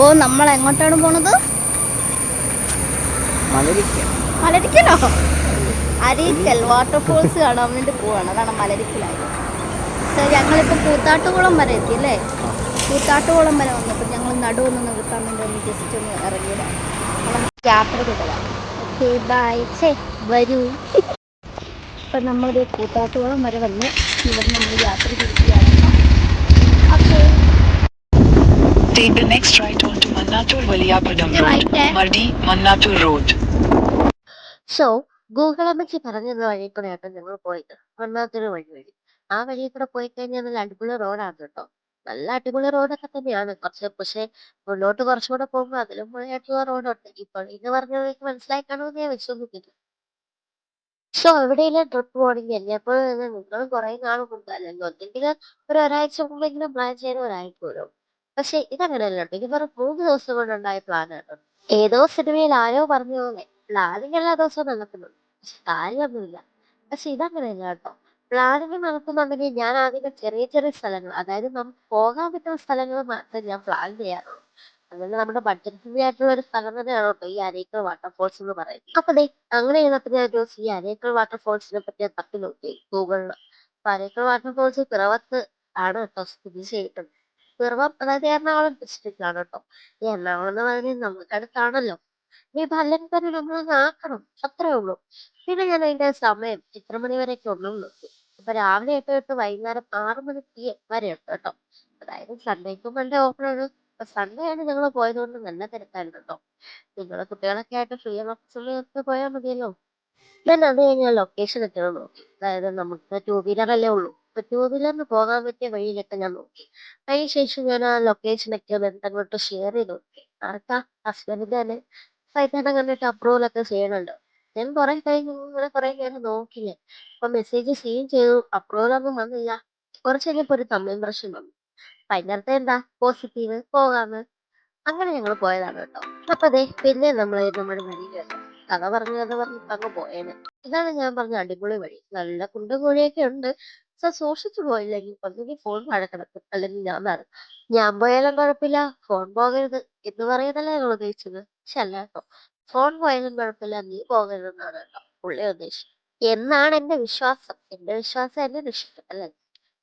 അപ്പോൾ നമ്മൾ എങ്ങോട്ടാണ് പോണത്? മലരിക്ക മലരിക്കലോ? അരീക്കൽ വാട്ടർഫോൾസ് കാണാൻ വേണ്ടി പോവാണ്. അതാണ് മലരിക്കലായത് സോ ഞങ്ങളിപ്പോൾ കൂത്താട്ടുകുളം വരെ എത്തി അല്ലേ? കൂത്താട്ടുകുളം വരെ വന്നപ്പോൾ ഞങ്ങൾ നടുവൊന്ന് നിർത്താൻ വേണ്ടി ഒന്ന് ജസ്റ്റ് ഒന്ന് ഇറങ്ങിയതാണ് നമ്മൾ യാത്ര തുടരാം ഓക്കെ ബൈ ചേ വരൂ. ഇപ്പം നമ്മളിത് കൂത്താട്ടുകുളം വരെ വന്ന് ഇവിടെ നമ്മൾ യാത്ര തിരിക്കുകയാണ് okay. Take the next right Valiyapadam Right Road. Mardi, Mannatur Road. So Google അമ്മച്ചി പറഞ്ഞത് വഴി കൂടെ ആട്ടോ ഞങ്ങൾ പോയത്. മണ്ണാത്തൂർ വഴി വഴി. ആ വഴി കൂടെ പോയി കഴിഞ്ഞാൽ നല്ല അടിപൊളി റോഡാണ് കേട്ടോ. നല്ല അടിപൊളി റോഡൊക്കെ തന്നെയാണ്. കുറച്ച് പക്ഷെ മുന്നോട്ട് കുറച്ചുകൂടെ പോകുമ്പോൾ അതിലും മുഴയായിട്ടുള്ള റോഡുണ്ട്. ഇപ്പോൾ ഇത് പറഞ്ഞതൊക്കെ മനസ്സിലായി കാണുമെന്ന് ഞാൻ വിശ്വസിക്കുന്നു. സോ എവിടെയെങ്കിലും ട്രിപ്പ് പോകണമെങ്കിൽ എല്ലായ്പ്പോഴും നിങ്ങളും കുറെ നാൾ മുമ്പ് അല്ലെങ്കിൽ ഒന്നെങ്കിൽ ഒരു ഒരാഴ്ച മുമ്പെങ്കിലും പ്ലാൻ ചെയ്തവരായി പോലും പക്ഷെ ഇതങ്ങനെയല്ല കേട്ടോ. ഇത് വെറും മൂന്ന് ദിവസം കൊണ്ടുണ്ടായ പ്ലാനാണ് ഏതോ സിനിമയിൽ ആരോ പറഞ്ഞു പോലെ പ്ലാനിങ് എല്ലാ ദിവസവും നടക്കുന്നുണ്ട്. പക്ഷെ കാര്യമൊന്നുമില്ല. പക്ഷെ ഇതങ്ങനെയല്ല കേട്ടോ. പ്ലാനിങ് നടക്കുന്നുണ്ടെങ്കിൽ ഞാൻ ആദ്യം ചെറിയ ചെറിയ സ്ഥലങ്ങൾ അതായത് നമുക്ക് പോകാൻ പറ്റുന്ന സ്ഥലങ്ങൾ മാത്രമേ ഞാൻ പ്ലാൻ ചെയ്യാറുള്ളൂ. അതുകൊണ്ട് നമ്മുടെ ബഡ്ജറ്റ് ഫ്രീ ആയിട്ടുള്ള ഒരു സ്ഥലം തന്നെയാണ് കേട്ടോ ഈ അരേക്കൾ വാട്ടർഫോൾസ് എന്ന് പറയുന്നത്. അപ്പൊ അങ്ങനെ ഇരുന്നപ്പോൾ ഞാൻ ഒരു ഈ അരേക്കൾ വാട്ടർഫോൾസിനെ പറ്റി ഞാൻ തപ്പി നോക്കി? ഗൂഗിളിൽ അപ്പൊ അരേക്കൾ വാട്ടർഫോൾസ് പിറവത്ത് ആണ് കേട്ടോ സ്ഥിതി ചെയ്യുന്നത്. പിറവം അതായത് എറണാകുളം ഡിസ്ട്രിക്റ്റിലാണ് കേട്ടോ ഈ എറണാകുളം എന്ന് പറയുന്നത് നമുക്ക് അടുത്താണല്ലോ. ഈ ഭല്ലൻ തന്നെ നമ്മളൊന്ന് ആക്കണം അത്രേ ഉള്ളൂ. പിന്നെ ഞാൻ അതിന്റെ സമയം എത്ര മണി വരെയൊക്കെ ഒന്നും നോക്കി. ഇപ്പൊ രാവിലെ എട്ട് തൊട്ട് വൈകുന്നേരം ആറ് മണി പി വരെ ഉണ്ട് കേട്ടോ. അതായത് സൺഡേക്കും മൺഡേ ഓപ്പൺ ആണ്. അപ്പൊ സൺഡേ ആണ് ഞങ്ങൾ പോയത് കൊണ്ട് നല്ല തിരക്കായിരുന്നു കേട്ടോ. നിങ്ങളെ കുട്ടികളൊക്കെ ആയിട്ട് ഫ്രീ സമയത്ത് പോയാൽ മതിയല്ലോ. ഞാൻ അത് കഴിഞ്ഞാൽ ലൊക്കേഷൻ ഒന്ന് നോക്കി. അതായത് നമുക്ക് ടൂ വീലർ അല്ലേ ഉള്ളൂ. ഇപ്പൊ ടൂ വീലറിന് പോകാൻ പറ്റിയ വഴിയിലൊക്കെ ഞാൻ നോക്കി. അതിനുശേഷം ഞാൻ ആ ഒന്ന് അങ്ങോട്ട് ഷെയർ ചെയ്ത് നോക്കി. ആർക്കാ? ഹസ്ബൻഡിന്റെ തന്നെ സൈറ്റാണ് കണ്ടിട്ട് അപ്രൂവൽ ഒക്കെ ചെയ്യണുണ്ട്. ഞാൻ കുറെ കഴിഞ്ഞ് ഇങ്ങനെ കുറെ നേരം നോക്കില്ലേ അപ്പൊ മെസ്സേജ് സീൻ ചെയ്തു. അപ്രൂവൽ ഒന്നും വന്നില്ല. കുറച്ച് കഴിഞ്ഞപ്പോ ഒരു തമ്മിൽ പ്രശ്നം വന്നു. അപ്പൊ അതിനകത്ത് എന്താ? പോസിറ്റീവ് പോകാന്ന് അങ്ങനെ ഞങ്ങൾ പോയതാണ് കേട്ടോ. അപ്പൊ അതെ പിന്നെ നമ്മൾ നമ്മുടെ വഴി കഥ പറഞ്ഞു കഥ പറഞ്ഞിട്ട് അങ്ങ് പോയേനെ. ഇതാണ് ഞാൻ പറഞ്ഞ അടിപൊളി വഴി. നല്ല കുണ്ടും കോഴിയൊക്കെ ഉണ്ട്. സോ സൂക്ഷിച്ചു പോയില്ലെങ്കിൽ ഒന്നുകിൽ ഫോൺ മഴ അല്ലെങ്കിൽ ഞാൻ നടക്കും ഞാൻ പോയാലും കുഴപ്പമില്ല. ഫോൺ പോകരുത് എന്ന് പറയുന്നല്ലേ ഞങ്ങൾ ഉദ്ദേശിച്ചത്. പക്ഷെ അല്ല കേട്ടോ. ഫോൺ പോയാലും കുഴപ്പമില്ല. നീ പോകരുതെന്നാണ് കേട്ടോ പുള്ളി ഉദ്ദേശിച്ചത്. എന്നാണ് എന്റെ വിശ്വാസം. എന്റെ വിശ്വാസം എന്നെ രക്ഷിക്കും അല്ലേ?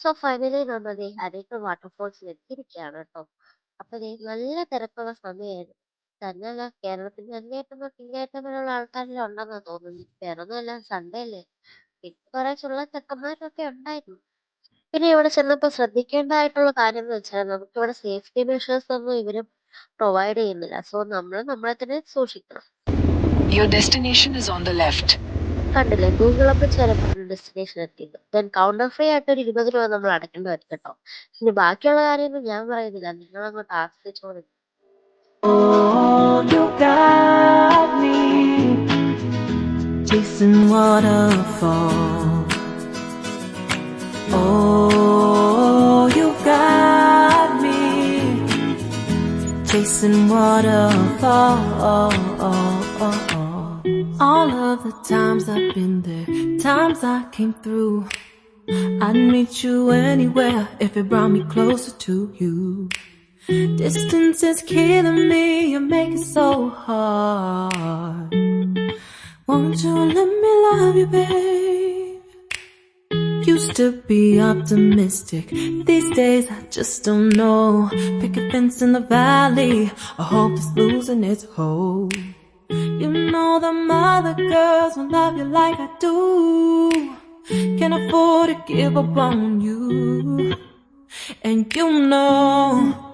സോ ഫൈനലി നമ്മളെ അരേക്കർ വാട്ടർഫോൾസിൽ എത്തിയിരിക്കുകയാണ് കേട്ടോ. അപ്പൊ നല്ല തിരക്കുള്ള സമയമായിരുന്നു. തന്നെയല്ല കേരളത്തിന്റെ അങ്ങേയറ്റം തൊട്ട് ഇങ്ങേയറ്റം വരെയുള്ള ആൾക്കാരെല്ലാം ഉണ്ടെന്നാ തോന്നുന്നത്. വേറെ ഒന്നുമല്ല സൺഡേ അല്ലേ? പിന്നെ കുറെ ചുള്ള ചെക്കന്മാരൊക്കെ ഉണ്ടായിരുന്നു. പിന്നെ ഇവിടെ ചെന്നപ്പോൾ ശ്രദ്ധിക്കേണ്ടതായിട്ടുള്ള കാര്യം എന്ന് വെച്ചാൽ നമുക്ക് ഇവിടെ സേഫ്റ്റി മെഷേഴ്സ് ഒന്നും ഇവർ പ്രൊവൈഡ് ചെയ്യുന്നില്ല. സോ നമ്മൾ നമ്മളെ തന്നെ സൂക്ഷിക്കണം. Your destination is on the left. കണ്ടില്ലേ? ഗൂഗിൾ അപ്പ് ചിലപ്പോൾ ഡെസ്റ്റിനേഷൻ എത്തിയത് ദെൻ കൗണ്ടർ ഫ്രീ ആയിട്ട് ഒരു ഇരുപത് രൂപ നമ്മൾ അടക്കേണ്ടി വരും കേട്ടോ. ഇനി ബാക്കിയുള്ള കാര്യമൊന്നും ഞാൻ പറയുന്നില്ല. നിങ്ങൾ അങ്ങോട്ട് ആശ്രയിച്ചോളൂ chasing waterfalls. Oh, you got me chasing waterfalls. All of the times I've been there, times I came through. I'd meet you anywhere if it brought me closer to you. Distance is killing me, you make it so hard. Won't you let me love you, babe? Used to be optimistic, these days I just don't know. Pick a fence in the valley, I hope it's losing its hold. You know the other girls will love you like I do. Can't afford to give up on you. And you know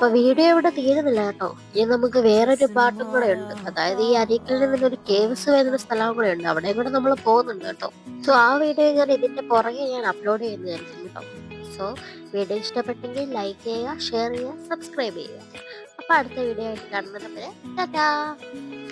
അപ്പൊ video ഇവിടെ തീരുന്നില്ല കേട്ടോ. ഇനി നമുക്ക് വേറൊരു പാട്ടും കൂടെ ഉണ്ട്. അതായത് ഈ അരിക്കലിൽ നിന്ന് ഒരു കേവ്സ് വരുന്ന സ്ഥലവും കൂടെ ഉണ്ട്. അവിടെ കൂടെ നമ്മൾ പോകുന്നുണ്ട് കേട്ടോ. സോ ആ വീഡിയോ ഞാൻ ഇതിന്റെ പുറകെ ഞാൻ അപ്ലോഡ് ചെയ്യുന്നതായിരിക്കും കേട്ടോ. സോ വീഡിയോ ഇഷ്ടപ്പെട്ടെങ്കിൽ ലൈക്ക് ചെയ്യുക ഷെയർ ചെയ്യുക സബ്സ്ക്രൈബ് ചെയ്യുക. അപ്പൊ അടുത്ത വീഡിയോ ആയിട്ട് കാണുന്നത് ടാറ്റാ!